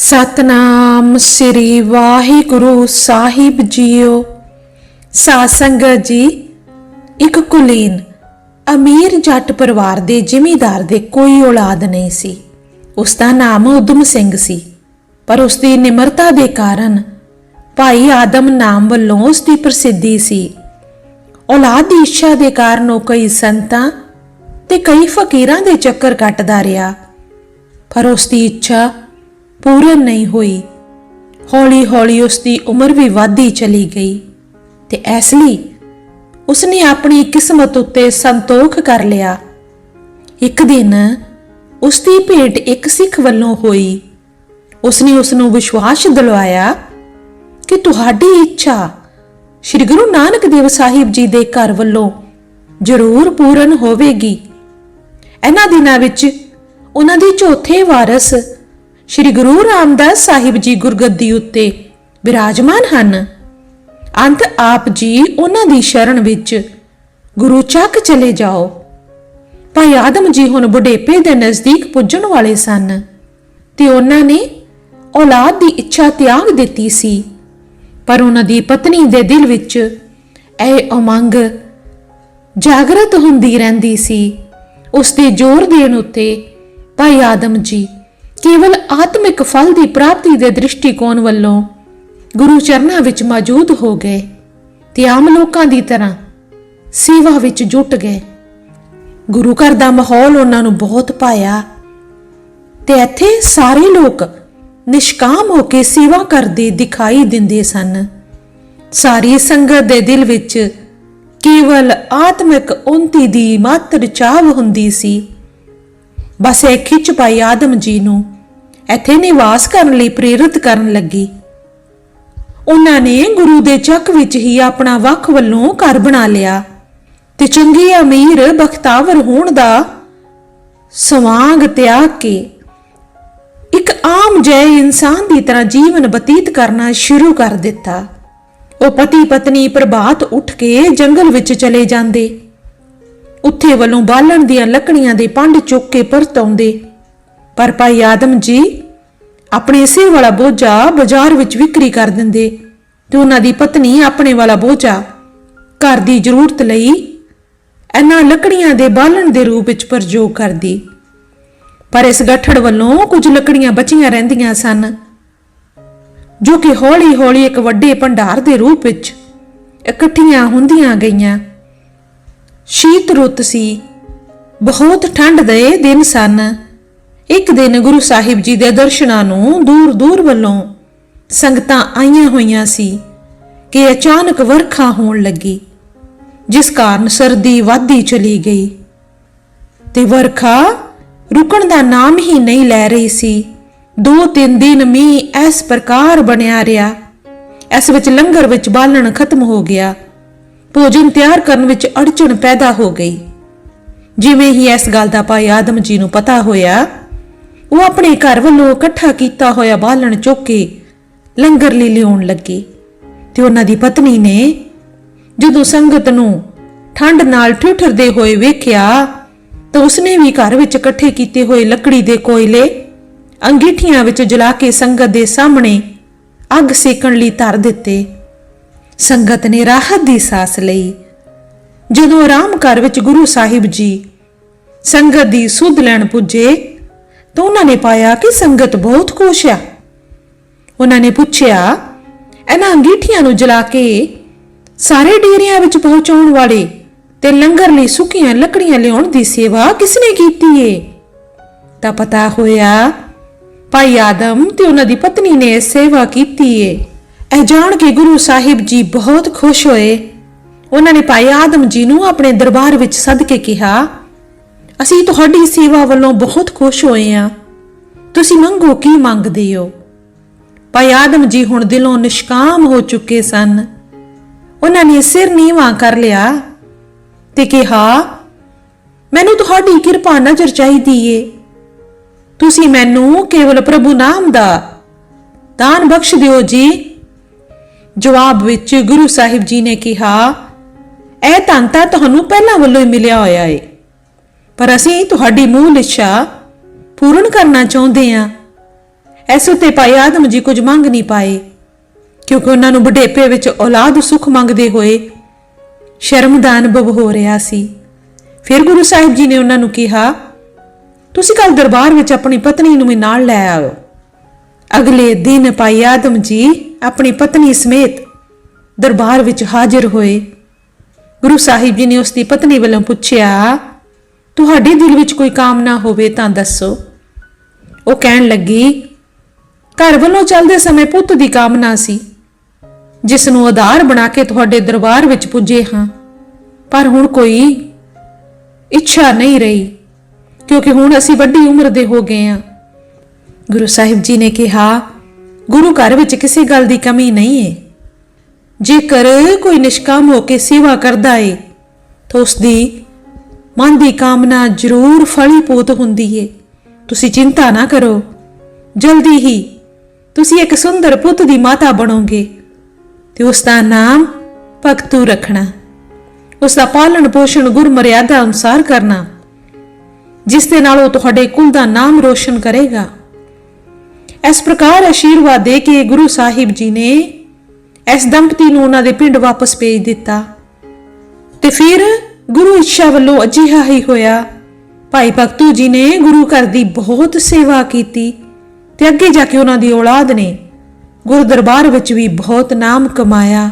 ਸਤਨਾਮ ਸ੍ਰੀ ਵਾਹਿਗੁਰੂ ਸਾਹਿਬ ਜੀਓ। ਸਾਧ ਸੰਗਤ ਜੀ, ਇੱਕ ਕੁਲੀਨ, ਅਮੀਰ ਜੱਟ ਪਰਿਵਾਰ ਦੇ ਜ਼ਿਮੀਂਦਾਰ ਦੇ ਕੋਈ ਔਲਾਦ ਨਹੀਂ ਸੀ। ਉਸ ਦਾ ਨਾਮ ਉਦਮ ਸਿੰਘ ਸੀ, ਪਰ ਉਸ ਦੀ ਨਿਮਰਤਾ ਦੇ ਕਾਰਨ ਭਾਈ ਆਦਮ ਨਾਮ ਵੱਲੋਂ ਉਸ ਦੀ ਪ੍ਰਸਿੱਧੀ ਸੀ। ਔਲਾਦ ਦੀ ਇੱਛਾ ਦੇ ਕਾਰਨ ਉਹ ਕਈ ਸੰਤਾਂ ਤੇ ਕਈ ਫਕੀਰਾਂ ਦੇ ਚੱਕਰ ਕੱਟਦਾ ਰਿਹਾ, ਪਰ ਉਸ ਦੀ ਇੱਛਾ ਪੂਰਨ ਨਹੀਂ ਹੋਈ। ਹੌਲੀ-ਹੌਲੀ ਉਸ ਦੀ ਉਮਰ ਵੀ ਵਧਦੀ ਚਲੀ ਗਈ ਤੇ ਇਸ ਲਈ ਉਸਨੇ ਆਪਣੀ ਕਿਸਮਤ ਉੱਤੇ ਸੰਤੋਖ ਕਰ ਲਿਆ। ਇੱਕ ਦਿਨ ਉਸ ਦੀ ਭੇਟ ਇੱਕ ਸਿੱਖ ਵੱਲੋਂ ਹੋਈ। ਉਸਨੇ ਉਸ ਨੂੰ ਵਿਸ਼ਵਾਸ ਦਿਲਵਾਇਆ ਕਿ ਤੁਹਾਡੀ ਇੱਛਾ ਸ੍ਰੀ ਗੁਰੂ ਨਾਨਕ ਦੇਵ ਸਾਹਿਬ ਜੀ ਦੇ ਘਰ ਵੱਲੋਂ ਜ਼ਰੂਰ ਪੂਰਨ ਹੋਵੇਗੀ। ਇਹਨਾਂ ਦਿਨਾਂ ਵਿੱਚ ਉਹਨਾਂ ਦੇ ਚੌਥੇ ਵਾਰਸ ਸ੍ਰੀ ਗੁਰੂ ਰਾਮਦਾਸ ਸਾਹਿਬ ਜੀ ਗੁਰਗੱਦੀ ਉੱਤੇ ਵਿਰਾਜਮਾਨ ਹਨ। ਅੰਤ ਆਪ ਜੀ ਉਹਨਾਂ ਦੀ ਸ਼ਰਨ ਵਿੱਚ ਗੁਰੂ ਚੱਕ ਚਲੇ ਜਾਓ। ਭਾਈ ਆਦਮ ਜੀ ਹੁਣ ਬੁਢੇਪੇ ਦੇ ਨਜ਼ਦੀਕ ਪੁੱਜਣ ਵਾਲੇ ਸਨ ਤੇ ਉਹਨਾਂ ਨੇ ਔਲਾਦ ਦੀ ਇੱਛਾ ਤਿਆਗ ਦਿੱਤੀ ਸੀ। ਪਰ ਉਹਨਾਂ ਦੀ ਪਤਨੀ ਦੇ ਦਿਲ ਵਿੱਚ ਇਹ ਉਮੰਗ ਜਾਗਰਤ ਹੁੰਦੀ ਰਹਿੰਦੀ ਸੀ। ਉਸ ਦੇ ਜ਼ੋਰ ਦੇਣ ਉੱਤੇ ਭਾਈ ਆਦਮ ਜੀ ਕੇਵਲ ਆਤਮਿਕ ਫਲ ਦੀ ਪ੍ਰਾਪਤੀ ਦੇ ਦ੍ਰਿਸ਼ਟੀਕੋਣ ਵੱਲੋਂ ਗੁਰੂ ਚਰਨਾਂ ਵਿੱਚ ਮੌਜੂਦ ਹੋ ਗਏ ਤੇ ਆਮ ਲੋਕਾਂ ਦੀ ਤਰ੍ਹਾਂ ਸੇਵਾ ਵਿੱਚ ਜੁਟ ਗਏ। ਗੁਰੂ ਘਰ ਦਾ ਮਾਹੌਲ ਉਹਨਾਂ ਨੂੰ ਬਹੁਤ ਭਾਇਆ ਤੇ ਇੱਥੇ ਸਾਰੇ ਲੋਕ ਨਿਸ਼ਕਾਮ ਹੋ ਕੇ ਸੇਵਾ ਕਰਦੇ ਦਿਖਾਈ ਦਿੰਦੇ ਸਨ। ਸਾਰੀ ਸੰਗਤ ਦੇ ਦਿਲ ਵਿੱਚ ਕੇਵਲ ਆਤਮਿਕ ਉਨਤੀ ਦੀ ਮਾਤਰ ਚਾਹ ਹੁੰਦੀ ਸੀ। ਬਸ ਇਹ ਖਿੱਚ ਪਾਈ ਆਦਮ ਜੀ ਨੂੰ। ਇੱਥੇ ਨਿਵਾਸ ਕਰਨ ਲਈ ਪ੍ਰੇਰਿਤ ਕਰਨ ਲੱਗੀ। ਉਹਨਾਂ ਨੇ ਗੁਰੂ ਦੇ ਚੱਕ ਵਿੱਚ ਹੀ ਆਪਣਾ ਵੱਖ ਵੱਲੋਂ ਘਰ ਬਣਾ ਲਿਆ ਤੇ ਚੰਗੀ ਅਮੀਰ ਬਖਤਾਵਰ ਹੋਣ ਦਾ ਸਵਾਂਗ ਤਿਆਗ ਕੇ ਇੱਕ ਆਮ ਜੈ ਇਨਸਾਨ ਦੀ ਤਰ੍ਹਾਂ ਜੀਵਨ ਬਤੀਤ ਕਰਨਾ ਸ਼ੁਰੂ ਕਰ ਦਿੱਤਾ। ਉਹ ਪਤੀ ਪਤਨੀ ਪ੍ਰਭਾਤ ਉੱਠ ਕੇ ਜੰਗਲ ਵਿੱਚ ਚਲੇ ਜਾਂਦੇ। ਉੱਥੇ ਵੱਲੋਂ ਬਾਲਣ ਦੀਆਂ ਲੱਕੜੀਆਂ ਦੇ ਪੰਡ ਚੁੱਕ ਕੇ ਪਰਤ ਆਉਂਦੇ। ਪਰ ਭਾਈ ਆਦਮ ਜੀ ਆਪਣੇ ਸਿਰ ਵਾਲਾ ਬੋਝਾ ਬਾਜ਼ਾਰ ਵਿੱਚ ਵਿਕਰੀ ਕਰ ਦਿੰਦੇ ਤੇ ਉਹਨਾਂ ਦੀ ਪਤਨੀ ਆਪਣੇ ਵਾਲਾ ਬੋਝਾ ਘਰ ਦੀ ਜ਼ਰੂਰਤ ਲਈ ਇਹਨਾਂ ਲੱਕੜੀਆਂ ਦੇ ਬਾਲਣ ਦੇ ਰੂਪ ਵਿੱਚ ਪ੍ਰਯੋਗ ਕਰਦੀ। ਪਰ ਇਸ ਗੱਠੜ ਵੱਲੋਂ ਕੁਝ ਲੱਕੜੀਆਂ ਬਚੀਆਂ ਰਹਿੰਦੀਆਂ ਸਨ, ਜੋ ਕਿ ਹੌਲੀ-ਹੌਲੀ ਇੱਕ ਵੱਡੇ ਭੰਡਾਰ ਦੇ ਰੂਪ ਵਿੱਚ ਇਕੱਠੀਆਂ ਹੁੰਦੀਆਂ ਗਈਆਂ। ਸ਼ੀਤ ਰੁੱਤ ਸੀ। ਬਹੁਤ ਠੰਡ ਦੇ ਦਿਨ ਸਨ। ਇੱਕ ਦਿਨ ਗੁਰੂ ਸਾਹਿਬ ਜੀ ਦੇ ਦਰਸ਼ਨਾਂ ਨੂੰ ਦੂਰ-ਦੂਰ ਵੱਲੋਂ ਸੰਗਤਾਂ ਆਈਆਂ ਹੋਈਆਂ ਸੀ ਕਿ ਅਚਾਨਕ ਵਰਖਾ ਹੋਣ ਲੱਗੀ, ਜਿਸ ਕਾਰਨ ਸਰਦੀ ਵਧਦੀ ਚਲੀ ਗਈ ਤੇ ਵਰਖਾ ਰੁਕਣ ਦਾ ਨਾਮ ਹੀ ਨਹੀਂ ਲੈ ਰਹੀ ਸੀ। ਦੋ ਤਿੰਨ ਦਿਨ ਮੀਂਹ ਇਸ ਪ੍ਰਕਾਰ ਬਣਿਆ ਰਿਹਾ। ਇਸ ਵਿੱਚ ਲੰਗਰ ਵਿੱਚ ਬਾਲਣ ਖਤਮ ਹੋ ਗਿਆ। ਭੋਜਨ ਤਿਆਰ ਕਰਨ ਵਿੱਚ ਅੜਚਣ ਪੈਦਾ ਹੋ ਗਈ। ਜਿਵੇਂ ਹੀ ਇਸ ਗੱਲ ਦਾ ਭਾਈ ਆਦਮ ਜੀ ਨੂੰ ਪਤਾ ਹੋਇਆ, ਉਹ ਆਪਣੇ ਘਰ ਵੱਲੋਂ ਇਕੱਠਾ ਕੀਤਾ ਹੋਇਆ ਬਾਲਣ ਚੁੱਕ ਕੇ ਲੰਗਰ ਲਈ ਲਿਆਉਣ ਲੱਗੀ ਤੇ ਉਹਨਾਂ ਦੀ ਪਤਨੀ ਨੇ ਜਦੋਂ ਸੰਗਤ ਨੂੰ ਠੰਡ ਨਾਲ ਠਿਠਰਦੇ ਹੋਏ ਵੇਖਿਆ, ਤਾਂ ਉਸਨੇ ਵੀ ਘਰ ਵਿੱਚ ਇਕੱਠੇ ਕੀਤੇ ਹੋਏ ਲੱਕੜੀ ਦੇ ਕੋਇਲੇ ਅੰਗੀਠੀਆਂ ਵਿੱਚ ਜਲਾ ਕੇ ਸੰਗਤ ਦੇ ਸਾਹਮਣੇ ਅੱਗ ਸੇਕਣ ਲਈ ਧਰ ਦਿੱਤੇ। ਸੰਗਤ ਨੇ ਰਾਹਤ ਦੀ ਸਾਸ ਲਈ। ਜਦੋਂ ਆਰਾਮ ਘਰ ਵਿੱਚ ਗੁਰੂ ਸਾਹਿਬ ਜੀ ਸੰਗਤ ਦੀ ਸੁਧ ਲੈਣ ਪੁੱਜੇ, ਤਾਂ ਉਹਨਾਂ ਨੇ ਪਾਇਆ ਕਿ ਸੰਗਤ ਬਹੁਤ ਖੁਸ਼ ਆ। ਉਹਨਾਂ ਨੇ ਪੁੱਛਿਆ, ਇਹਨਾਂ ਅੰਗੀਠੀਆਂ ਨੂੰ ਜਲਾ ਕੇ ਸਾਰੇ ਡੇਰਿਆਂ ਵਿੱਚ ਪਹੁੰਚਾਉਣ ਵਾਲੇ ਤੇ ਲੰਗਰ ਲਈ ਸੁੱਕੀਆਂ ਲੱਕੜੀਆਂ ਲਿਆਉਣ ਦੀ ਸੇਵਾ ਕਿਸਨੇ ਕੀਤੀ ਏ? ਤਾਂ ਪਤਾ ਹੋਇਆ, ਭਾਈ ਆਦਮ ਤੇ ਉਹਨਾਂ ਦੀ ਪਤਨੀ ਨੇ ਇਹ ਸੇਵਾ ਕੀਤੀ ਏ। ਇਹ ਜਾਣ ਕੇ ਗੁਰੂ ਸਾਹਿਬ ਜੀ ਬਹੁਤ ਖੁਸ਼ ਹੋਏ। ਉਹਨਾਂ ਨੇ ਭਾਈ ਆਦਮ ਜੀ ਨੂੰ ਆਪਣੇ ਦਰਬਾਰ ਵਿੱਚ ਸੱਦ ਕੇ ਕਿਹਾ, ਅਸੀਂ ਤੁਹਾਡੀ ਸੇਵਾ ਵੱਲੋਂ ਬਹੁਤ ਖੁਸ਼ ਹੋਏ ਹਾਂ। ਤੁਸੀਂ ਮੰਗੋ ਕੀ ਮੰਗਦੇ ਹੋ? ਭਾਈ ਆਦਮ ਜੀ ਹੁਣ ਦਿਲੋਂ ਨਿਸ਼ਕਾਮ ਹੋ ਚੁੱਕੇ ਸਨ। ਉਹਨਾਂ ਨੇ ਸਿਰ ਨੀਵਾਂ ਕਰ ਲਿਆ ਤੇ ਕਿਹਾ, ਮੈਨੂੰ ਤੁਹਾਡੀ ਕਿਰਪਾ ਨਜ਼ਰ ਚਾਹੀਦੀ ਏ। ਤੁਸੀਂ ਮੈਨੂੰ ਕੇਵਲ ਪ੍ਰਭੂ ਨਾਮ ਦਾ ਦਾਨ ਬਖਸ਼ ਦਿਓ ਜੀ। ਜਵਾਬ ਵਿੱਚ ਗੁਰੂ ਸਾਹਿਬ ਜੀ ਨੇ ਕਿਹਾ, ਇਹ ਧਨ ਤਾਂ ਤੁਹਾਨੂੰ ਪਹਿਲਾਂ ਵੱਲੋਂ ਹੀ ਮਿਲਿਆ ਹੋਇਆ ਏ। ਪਰ ਅਸੀਂ ਤੁਹਾਡੀ ਮੂਲ ਇੱਛਾ ਪੂਰਨ ਕਰਨਾ ਚਾਹੁੰਦੇ ਹਾਂ ਇਸ ਉੱਤੇ ਭਾਈ ਆਦਮ ਜੀ ਕੁਝ ਮੰਗ ਨਹੀਂ ਪਾਏ, ਕਿਉਂਕਿ ਉਹਨਾਂ ਨੂੰ ਬੁਢੇਪੇ ਵਿੱਚ ਔਲਾਦ ਸੁਖ ਮੰਗਦੇ ਹੋਏ ਸ਼ਰਮ ਦਾ ਅਨੁਭਵ ਹੋ ਰਿਹਾ ਸੀ। ਫਿਰ ਗੁਰੂ ਸਾਹਿਬ ਜੀ ਨੇ ਉਹਨਾਂ ਨੂੰ ਕਿਹਾ, ਤੁਸੀਂ ਕੱਲ ਦਰਬਾਰ ਵਿੱਚ ਆਪਣੀ ਪਤਨੀ ਨੂੰ ਵੀ ਨਾਲ ਲੈ ਆਓ। ਅਗਲੇ ਦਿਨ ਭਾਈ ਆਦਮ ਜੀ ਆਪਣੀ ਪਤਨੀ ਸਮੇਤ ਦਰਬਾਰ ਵਿੱਚ ਹਾਜ਼ਰ ਹੋਏ। ਗੁਰੂ ਸਾਹਿਬ ਜੀ ਨੇ ਉਸ ਦੀ ਪਤਨੀ ਵੱਲੋਂ ਪੁੱਛਿਆ, ਤੁਹਾਡੇ ਦਿਲ ਵਿੱਚ ਕੋਈ ਕਾਮਨਾ ਹੋਵੇ ਤਾਂ ਦੱਸੋ। ਉਹ ਕਹਿਣ ਲੱਗੀ, ਘਰ ਵੱਲੋਂ ਚੱਲਦੇ ਸਮੇਂ ਪੁੱਤ ਦੀ ਕਾਮਨਾ ਸੀ। ਜਿਸ ਨੂੰ ਆਧਾਰ ਬਣਾ ਕੇ ਤੁਹਾਡੇ ਦਰਬਾਰ ਵਿੱਚ ਪੁੱਜੇ ਹਾਂ, ਪਰ ਹੁਣ ਕੋਈ ਇੱਛਾ ਨਹੀਂ ਰਹੀ, ਕਿਉਂਕਿ ਹੁਣ ਅਸੀਂ ਵੱਡੀ ਉਮਰ ਦੇ ਹੋ ਗਏ ਹਾਂ। ਗੁਰੂ ਸਾਹਿਬ ਜੀ ਨੇ ਕਿਹਾ ਗੁਰੂ ਘਰ ਵਿੱਚ ਕਿਸੇ ਗੱਲ ਦੀ ਕਮੀ ਨਹੀਂ ਹੈ ਜੇਕਰ ਕੋਈ ਨਿਸ਼ਕਾਮ ਹੋ ਕੇ ਸੇਵਾ ਕਰਦਾ ਏ, ਤਾਂ ਉਸ ਦੀ ਮਨ ਦੀ ਕਾਮਨਾ ਜ਼ਰੂਰ ਫਲੀਭੂਤ ਹੁੰਦੀ ਏ। ਤੁਸੀਂ ਚਿੰਤਾ ਨਾ ਕਰੋ। ਜਲਦੀ ਹੀ ਤੁਸੀਂ ਇੱਕ ਸੁੰਦਰ ਪੁੱਤ ਦੀ ਮਾਤਾ ਬਣੋਗੇ ਤੇ ਉਸ ਦਾ ਨਾਮ ਭਗਤੂ ਰੱਖਣਾ। ਉਸ ਦਾ ਪਾਲਣ ਪੋਸ਼ਣ ਗੁਰਮਰਿਆਦਾ ਅਨੁਸਾਰ ਕਰਨਾ, ਜਿਸ ਦੇ ਨਾਲ ਉਹ ਤੁਹਾਡੇ ਕੁਲ ਦਾ ਨਾਮ ਰੋਸ਼ਨ ਕਰੇਗਾ। ਇਸ ਪ੍ਰਕਾਰ ਆਸ਼ੀਰਵਾਦ ਦੇ ਕੇ ਗੁਰੂ ਸਾਹਿਬ ਜੀ ਨੇ ਇਸ ਦੰਪਤੀ ਨੂੰ ਉਹਨਾਂ ਦੇ ਪਿੰਡ ਵਾਪਸ ਭੇਜ ਦਿੱਤਾ। ਤੇ ਫਿਰ ਗੁਰੂ ਇੱਛਾ ਵੱਲੋਂ ਅਜਿਹਾ ਹੀ ਹੋਇਆ। ਭਾਈ ਭਗਤੂ ਜੀ ਨੇ ਗੁਰੂ ਘਰ ਦੀ ਬਹੁਤ ਸੇਵਾ ਕੀਤੀ ਤੇ ਅੱਗੇ ਜਾ ਕੇ ਉਹਨਾਂ ਦੀ ਔਲਾਦ ਨੇ ਗੁਰੂ ਦਰਬਾਰ ਵਿੱਚ ਵੀ ਬਹੁਤ ਨਾਮ ਕਮਾਇਆ।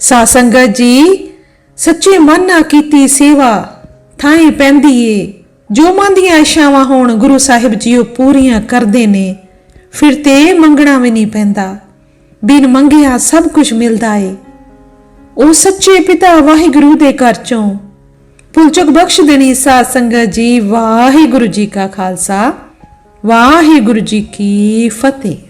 ਸਾਧ ਸੰਗਤ ਜੀ, ਸੱਚੇ ਮਨ ਨਾਲ ਕੀਤੀ ਸੇਵਾ ਥਾਂ ਪੈਂਦੀ ਏ। ਜੋ ਮਨ ਦੀਆਂ ਇਸ਼ਾਵਾਂ ਹੋਣ, ਗੁਰੂ ਸਾਹਿਬ ਜੀ ਉਹ ਪੂਰੀਆਂ ਕਰਦੇ ਨੇ। ਫਿਰ ਤੇ ਮੰਗਣਾ ਵੀ ਨਹੀਂ ਪੈਂਦਾ। ਬਿਨ ਮੰਗਿਆ ਸਭ ਕੁਝ ਮਿਲਦਾ ਏ। ਉਹ ਸੱਚੇ ਪਿਤਾ ਵਾਹਿਗੁਰੂ ਦੇ ਘਰ ਚੋਂ। ਭੁਲਚੁਕ ਬਖਸ਼ ਦੇਣੀ ਸਾਧ ਸੰਗਤ ਜੀ, ਵਾਹਿਗੁਰੂ ਜੀ ਕਾ ਖਾਲਸਾ, ਵਾਹਿਗੁਰੂ ਜੀ ਕੀ ਫਤਿਹ।